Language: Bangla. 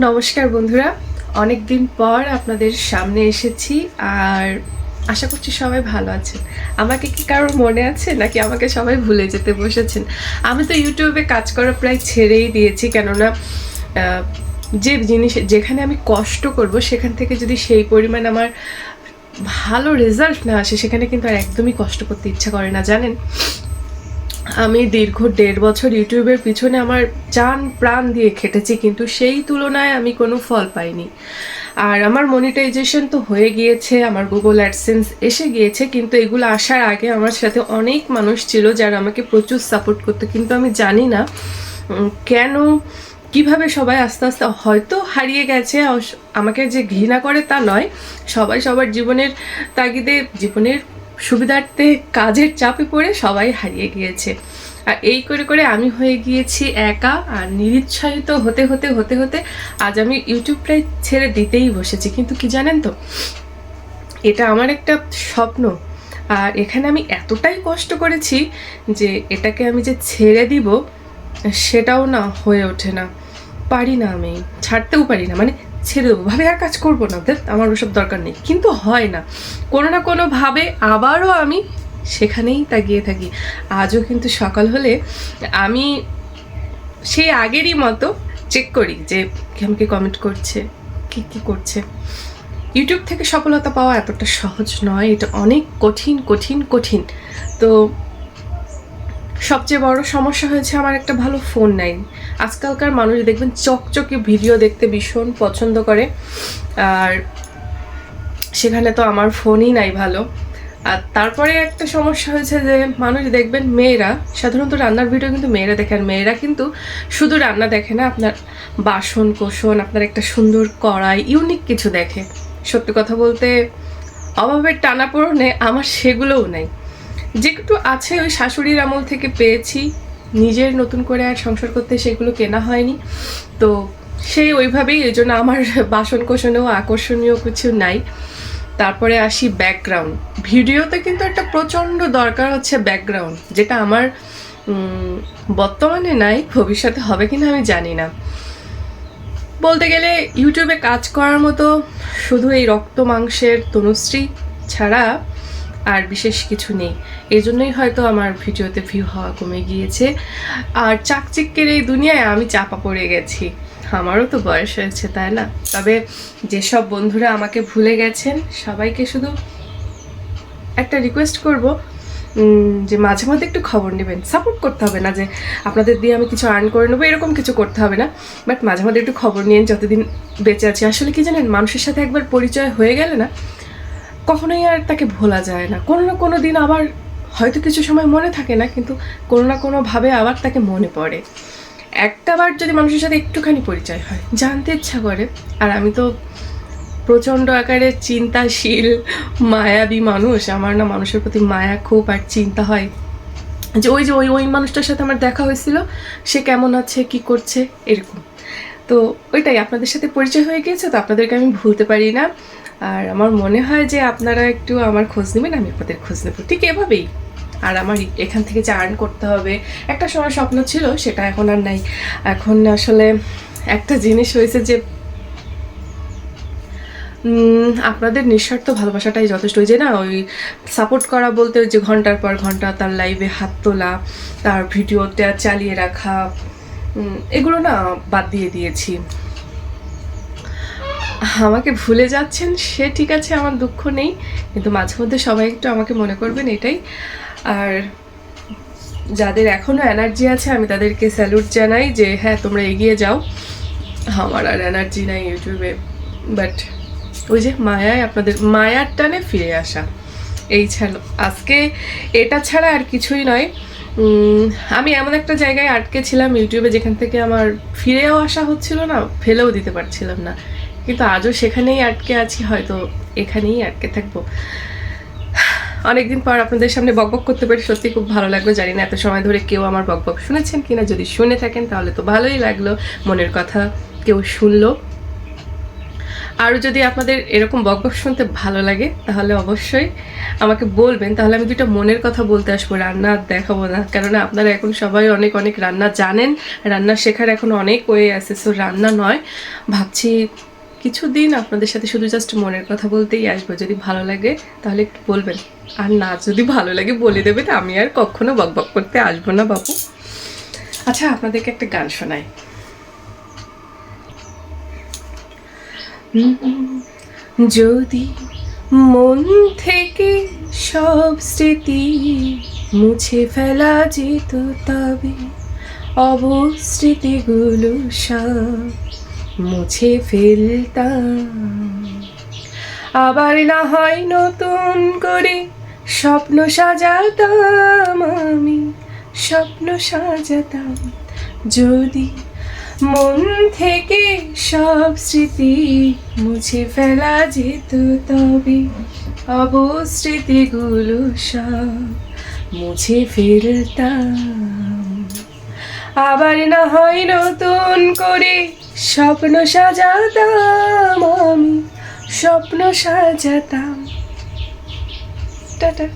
নমস্কার বন্ধুরা। অনেক দিন পর আপনাদের সামনে এসেছি আর আশা করছি সবাই ভালো আছেন। আমাকে কি কারোর মনে আছে নাকি আমাকে সবাই ভুলে যেতে বসেছেন? আমি তো ইউটিউবে কাজ করা প্রায় ছেড়েই দিয়েছি কেননা যে জিনিস, যেখানে আমি কষ্ট করব সেখান থেকে যদি সেই পরিমাণ আমার ভালো রেজাল্ট না আসে, সেখানে কিন্তু আর একদমই কষ্ট করতে ইচ্ছা করে না, জানেন? আমি দীর্ঘ দেড় বছর ইউটিউবের পিছনে আমার জান প্রাণ দিয়ে খেটেছি, কিন্তু সেই তুলনায় আমি কোনো ফল পাইনি। আর আমার মনিটাইজেশন তো হয়ে গিয়েছে, আমার গুগল অ্যাডসেন্স এসে গিয়েছে, কিন্তু এগুলো আসার আগে আমার সাথে অনেক মানুষ ছিল যারা আমাকে প্রচুর সাপোর্ট করতো, কিন্তু আমি জানি না কেন, কীভাবে সবাই আস্তে আস্তে হয়তো হারিয়ে গেছে আমাকে যে ঘৃণা করে তা নয়, সবাই সবার জীবনের তাগিদে, জীবনের সুবিধার্থে কাজের চাপে পড়ে সবাই হারিয়ে গিয়েছে। আর এই করে করে আমি হয়ে গিয়েছি একা আর নিরুৎসাহিত হতে হতে হতে হতে আজ আমি ইউটিউব প্রায় ছেড়ে দিতেই বসেছি। কিন্তু কি জানেন তো? এটা আমার একটা স্বপ্ন। আর এখানে আমি এতটাই কষ্ট করেছি যে এটাকে আমি যে ছেড়ে দিব সেটাও না হয়ে ওঠে না। পারি না আমি। ছাড়তেও পারি না। মানে ছেড়ে দেবো। ভাবে আর কাজ করব না ধ্যাৎ, আমার ওসব দরকার নেই। কিন্তু হয় না। কোনো না কোনোভাবে আবারও আমি সেখানেই তাকিয়ে থাকি। আজও কিন্তু সকাল হলে আমি সেই আগেরই মতো চেক করি যে কে আমাকে কমেন্ট করছে কি কি করছে। ইউটিউব থেকে সফলতা পাওয়া এতটা সহজ নয় এটা অনেক কঠিন কঠিন কঠিন। তো সবচেয়ে বড় সমস্যা হয়েছে আমার একটা ভালো ফোন নাই। আজকালকার মানুষ দেখবেন চকচকে ভিডিও দেখতে ভীষণ পছন্দ করে। আর সেখানে তো আমার ফোনই নাই ভালো। আর তারপরে একটা সমস্যা হয়েছে যে মানুষ দেখবেন মেয়েরা, সাধারণত রান্নার ভিডিও কিন্তু মেয়েরা দেখে। আর মেয়েরা কিন্তু শুধু রান্না দেখে না, আপনার বাসন কোসন আপনার একটা সুন্দর কড়াই ইউনিক কিছু দেখে। সত্যি কথা বলতে অভাবের টানাপোড়নে আমার সেগুলোও নাই। যেটুকু আছে ওই শাশুড়ির আমল থেকে পেয়েছি। নিজের নতুন করে আর সংসার করতে সেগুলো কেনা হয়নি। তো সেই ওইভাবেই এই জন্য আমার বাসন কোসনেও আকর্ষণীয় কিছু নাই। তারপরে আসি ব্যাকগ্রাউন্ড ভিডিওতে কিন্তু একটা প্রচণ্ড দরকার হচ্ছে ব্যাকগ্রাউন্ড যেটা আমার বর্তমানে নাই, ভবিষ্যতে হবে কিনা আমি জানি না। বলতে গেলে ইউটিউবে কাজ করার মতো শুধু এই রক্ত মাংসের তনুশ্রী ছাড়া আর বিশেষ কিছু নেই। এই জন্যই হয়তো আমার ভিডিওতে ভিউ হওয়া কমে গিয়েছে। আর চাকচিক্যের এই দুনিয়ায় আমি চাপা পড়ে গেছি। আমারও তো বয়স হয়েছে, তাই না? তবে যেসব বন্ধুরা আমাকে ভুলে গেছেন, সবাইকে শুধু একটা রিকোয়েস্ট করব যে মাঝে মধ্যে একটু খবর নেবেন। সাপোর্ট করতে হবে না যে আপনাদের দিয়ে আমি কিছু আর্ন করে নেব, এরকম কিছু করতে হবে না। বাট মাঝে মধ্যে একটু খবর নিন যতদিন বেঁচে আছি। আসলে কি জানেন, মানুষের সাথে একবার পরিচয় হয়ে গেলে না কখনোই আর তাকে ভোলা যায় না। কোনো না কোনো দিন আবার হয়তো কিছু সময় মনে থাকে না, কিন্তু কোনো না কোনোভাবে আবার তাকে মনে পড়ে। একটাবার যদি মানুষের সাথে একটুখানি পরিচয় হয়, জানতে ইচ্ছা করে, আর আমি তো প্রচণ্ড আকারে চিন্তাশীল, মায়াবী মানুষ, আমার না মানুষের প্রতি মায়া খুব আর চিন্তা হয়। যে ওই যে ওই ওই মানুষটার সাথে আমার দেখা হয়েছিল, সে কেমন আছে, কি করছে, এরকম। তো ওইটাই, আপনাদের সাথে পরিচয় হয়ে গিয়েছে, তো আপনাদেরকে আমি ভুলতে পারি না। আর আমার মনে হয় যে আপনারা একটু আমার খোঁজ নেবেন, আমি আপনাদের খোঁজ নেব। ঠিক এভাবেই। আর আমার এখান থেকে যে আর্ন করতে হবে, একটা সময় স্বপ্ন ছিল, সেটা এখন আর নাই। এখন আসলে একটা জিনিস হয়েছে যে আপনাদের নিঃস্বার্থ ভালোবাসাটাই যথেষ্ট। যে না, ওই সাপোর্ট করা বলতে যে ঘণ্টার পর ঘণ্টা তার লাইভে হাত তোলা, তার ভিডিওটা চালিয়ে রাখা এগুলো না বাদ দিয়ে দিয়েছি। আমাকে ভুলে যাচ্ছেন, সে ঠিক আছে, আমার দুঃখ নেই। কিন্তু মাঝে মধ্যে সবাই একটু আমাকে মনে করবেন এটাই। আর যাদের এখনও এনার্জি আছে, আমি তাদেরকে স্যালুট জানাই যে হ্যাঁ তোমরা এগিয়ে যাও। আমার আর এনার্জি নাই ইউটিউবে। বাট ওই যে মায়ায় আপনাদের, মায়ার টানে ফিরে আসা। এই ছাড়া, আজকে এটা ছাড়া আর কিছুই নয়। আমি এমন একটা জায়গায় আটকে ছিলাম ইউটিউবে যেখান থেকে আমার ফিরেও আসা হচ্ছিল না, ফেলেও দিতে পারছিলাম না। কিন্তু আজও সেখানেই আটকে আছি, হয়তো এখানেই আটকে থাকব। অনেকদিন পর আপনাদের সামনে বকবক করতে পেরে সত্যি খুব ভালো লাগল। জানি না এত সময় ধরে কেউ আমার বকবক শুনেছেন কিনা, যদি শুনে থাকেন তাহলে তো ভালোই লাগল। মনের কথা কেউ শুনলো। আরও যদি আপনাদের এরকম বকবক শুনতে ভালো লাগে, তাহলে অবশ্যই আমাকে বলবেন। তাহলে আমি দুটো মনের কথা বলতে আসব, রান্না দেখাবো না। কেননা আপনারা এখন সবাই অনেক অনেক রান্না জানেন। রান্না শেখার এখন অনেক ওয়ে আছে সো রান্না নয়। ভাবছি কিছুদিন আপনাদের সাথে শুধু জাস্ট মনের কথা বলতেই আসব। যদি ভালো লাগে, তাহলে একটু বলবেন। আর না, যদি ভালো লাগে বলে দেবেন, আমি আর কখনো বকবক করতে আসব না বাবু আচ্ছা আপনাদেরকে একটা গান শোনাই। যদি মন থেকে সব স্মৃতি মুছে ফেলা যেত তবে অবস্মৃতিগুলো সব মুছে ফেলতাম। আবার না হয় নতুন করে স্বপ্ন সাজাতাম আমি। স্বপ্ন সাজাতাম যদি মন থেকে সব স্মৃতি মুছে ফেলা যেত তবে অবস্মৃতিগুলো সব মুছে ফেলতাম। আবার না হয় নতুন করে স্বপ্ন সাজাতাম আমি স্বপ্ন সাজাতাম। টাটা।